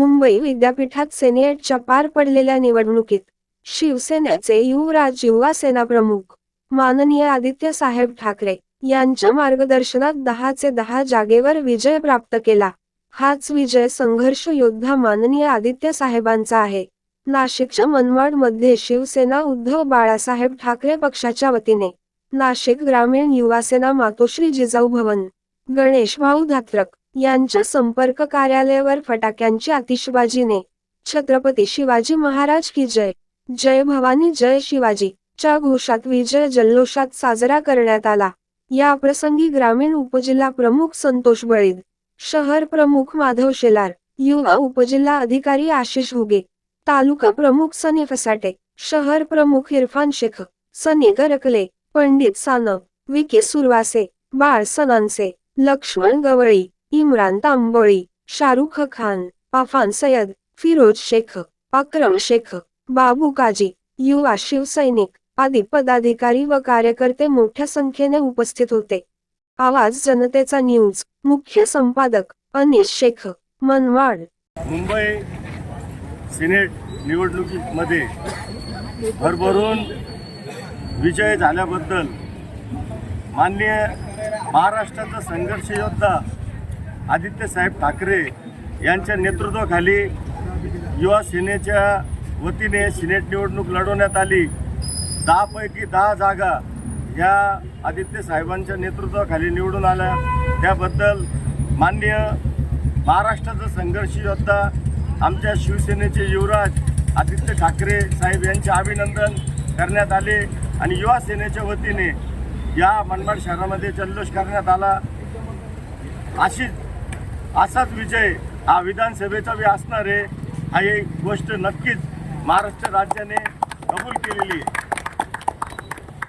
मुंबई विद्यापीठात सेनेटच्या पार पडलेल्या निवडणुकीत शिवसेनेचे युवराज युवा सेना प्रमुख माननीय आदित्य साहेब ठाकरे यांच्या मार्गदर्शनात दहाचे दहा जागेवर विजय प्राप्त केला. हाच विजय संघर्ष योद्धा माननीय आदित्य साहेबांचा आहे. नाशिकच्या मनमाडमध्ये शिवसेना उद्धव बाळासाहेब ठाकरे पक्षाच्या वतीने नाशिक ग्रामीण युवासेना मातोश्री जिजाऊ भवन गणेश भाऊ धात्रक यांच्या संपर्क कार्यालयावर फटाक्यांची आतिषबाजीने छत्रपती शिवाजी महाराज की जय. जय भवानी जय शिवाजी. च्या घोषात विजय जल्लोषात साजरा करण्यात आला. या प्रसंगी ग्रामीण उपजिल्हा प्रमुख संतोष बळीद. शहर प्रमुख माधव शेलार. युवा उपजिल्हा अधिकारी आशिष हुगे तालुका प्रमुख सनी फसाटे. शहर प्रमुख इरफान शेख. सनी गरकले. पंडित सानव. विके सुरवासे. बाळ सनांसे. लक्ष्मण गवळी. इम्रान तांबोळी शाहरुख खान अफान सय्यद फिरोज शेख अक्रम शेख बाबू काजी युवा शिवसैनिक आदी पदाधिकारी व कार्यकर्ते मोठ्या संख्येने उपस्थित होते. आवाज जनतेचा न्यूज. मुख्य संपादक अनिश शेख मनवाड. मुंबई सिनेट निवडणुकीमध्ये भरभरून विजय झाल्याबद्दल माननीय महाराष्ट्राचा संघर्ष योद्धा आदित्य साहेब ठाकरे यांच्या नेतृत्वाखाली युवा सेनेच्या वतीने सिनेट निवडणूक लढवण्यात आली. दहापैकी दहा जागा ह्या आदित्य साहेबांच्या नेतृत्वाखाली निवडून आल्या. त्याबद्दल माननीय महाराष्ट्राचा संघर्ष योद्धा आमच्या शिवसेनेचे युवराज आदित्य ठाकरे साहेब यांचे अभिनंदन करण्यात आले आणि युवा सेनेच्या वतीने या मनमाड शहरामध्ये जल्लोष करण्यात आला. अशीच असाच विजय हा विधानसभेचा बी असणार आहे. हा एक गोष्ट नक्कीच महाराष्ट्र राज्याने कबूल केलेली आहे.